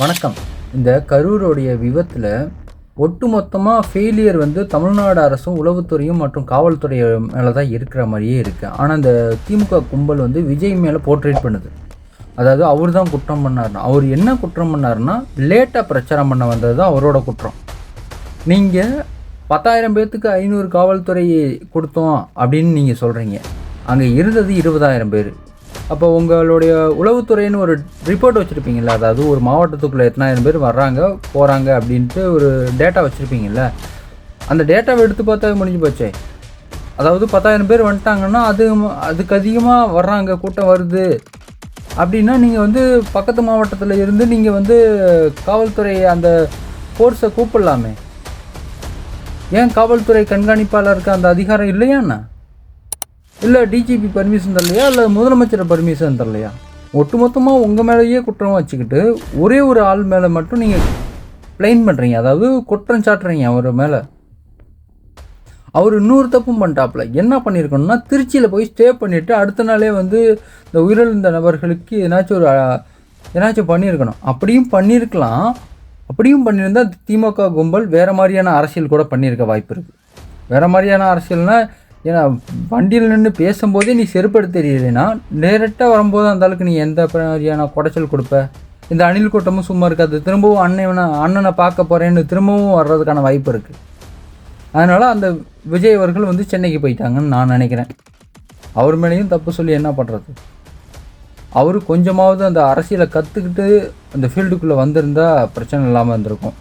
வணக்கம். இந்த கரூருடைய விபத்தில் ஒட்டுமொத்தமாக ஃபெயிலியர் வந்து தமிழ்நாடு அரசும் உளவுத்துறையும் மற்றும் காவல்துறை மேலே தான் இருக்கிற மாதிரியே இருக்குது ஆனால் இந்த திமுக கும்பல் வந்து விஜய் மேலே போர்ட்ரேட் பண்ணுது. அதாவது அவர் தான் குற்றம் பண்ணார்னா அவர் என்ன குற்றம் பண்ணாருன்னா லேட்டாக பிரச்சாரம் பண்ண வந்தது தான் அவரோட குற்றம். நீங்கள் பத்தாயிரம் பேர்த்துக்கு ஐநூறு காவல்துறை கொடுத்தோம் அப்படின்னு நீங்கள் சொல்கிறீங்க அங்கே இருந்தது இருபதாயிரம் பேர். அப்போ உங்களுடைய உளவுத்துறைன்னு ஒரு ரிப்போர்ட் வச்சுருப்பீங்களா அதாவது ஒரு மாவட்டத்துக்குள்ளே எத்தனாயிரம் பேர் வர்றாங்க போகிறாங்க அப்படின்ட்டு ஒரு டேட்டா வச்சுருப்பீங்கள்ல அந்த டேட்டாவை எடுத்து பார்த்தா முடிஞ்சு போச்சே? அதாவது பத்தாயிரம் பேர் வந்துட்டாங்கன்னா அது அதுக்கு அதிகமாக வர்றாங்க கூட்டம் வருது. அப்படின்னா நீங்கள் வந்து பக்கத்து மாவட்டத்தில் இருந்து நீங்கள் வந்து காவல்துறை அந்த ஃபோர்ஸை கூப்பிடலாமே. ஏன் காவல்துறை கண்காணிப்பாளருக்கு அந்த அதிகாரம் இல்லையாண்ணா இல்லை டிஜிபி பர்மிஷன் தரலையா? இல்லை முதலமைச்சர் பர்மிஷன் தரலையா? ஒட்டுமொத்தமாக உங்கள் மேலேயே குற்றம் வச்சுக்கிட்டு ஒரே ஒரு ஆள் மேலே மட்டும் நீங்கள் ப்ளைன் பண்ணுறீங்க அதாவது குற்றம் சாட்டுறீங்க அவர் மேலே. அவர் இன்னொரு தப்பும் பண்ணிட்டாப்புல. என்ன பண்ணியிருக்கணும்னா திருச்சியில் போய் ஸ்டே பண்ணிவிட்டு அடுத்த நாளே வந்து இந்த உயிரிழந்த நபர்களுக்கு ஏதாச்சும் ஒரு ஏதாச்சும் பண்ணியிருக்கணும் அப்படியும் பண்ணியிருக்கலாம் அப்படியும் பண்ணியிருந்தால் திமுக கும்பல் வேறு மாதிரியான அரசியல் கூட பண்ணியிருக்க வாய்ப்பு இருக்குது வேறு மாதிரியான அரசியல்னால் ஏன்னா வண்டியில் நின்று பேசும்போதே நீ செருப்படுத்த தெரியலைன்னா டேரெக்டாக வரும்போது அந்த அளவுக்கு நீ எந்த மாதிரியான குடைச்சல் கொடுப்ப? இந்த அணில் கூட்டமும் சும்மா இருக்காது. திரும்பவும் அண்ணனை அண்ணனை பார்க்க போகிறேன்னு திரும்பவும் வர்றதுக்கான வாய்ப்பு இருக்குது அதனால் அந்த விஜய் அவர்கள் வந்து சென்னைக்கு போயிட்டாங்கன்னு நான் நினைக்கிறேன். அவர் மேலேயும் தப்பு சொல்லி என்ன பண்ணுறது அவர் கொஞ்சமாவது அந்த அரசியலை கற்றுக்கிட்டு அந்த ஃபீல்டுக்குள்ளே வந்திருந்தா பிரச்சனை இல்லாமல் இருந்திருக்கும்.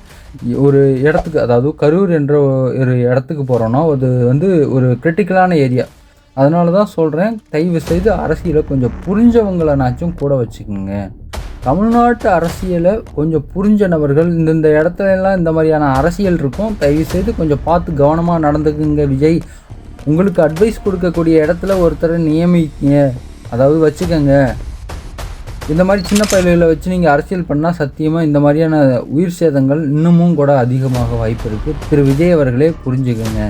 ஒரு இடத்துக்கு அதாவது கரூர் என்ற ஒரு இடத்துக்கு போகிறோன்னா அது வந்து ஒரு கிரிட்டிக்கலான ஏரியா அதனால தான் சொல்கிறேன் தயவு செய்து அரசியலை கொஞ்சம் புரிஞ்சவங்களனாச்சும் கூட வச்சுக்கோங்க. தமிழ்நாட்டு அரசியலை கொஞ்சம் புரிஞ்ச நபர்கள் இந்தந்த இடத்துல எல்லாம் இந்த மாதிரியான அரசியல் இருக்கும் தயவு செய்து கொஞ்சம் பார்த்து கவனமாக நடந்துக்குங்க விஜய். உங்களுக்கு அட்வைஸ் கொடுக்கக்கூடிய இடத்துல ஒருத்தரை நியமிங்க அதாவது வச்சுக்கோங்க. இந்த மாதிரி சின்ன பயல்களை வச்சு நீங்கள் அரசியல் பண்ணால் சத்தியமாக இந்த மாதிரியான உயிர் சேதங்கள் இன்னமும் கூட அதிகமாக வாய்ப்பு இருக்குது திரு. விஜய் அவர்களே புரிஞ்சுக்கோங்க.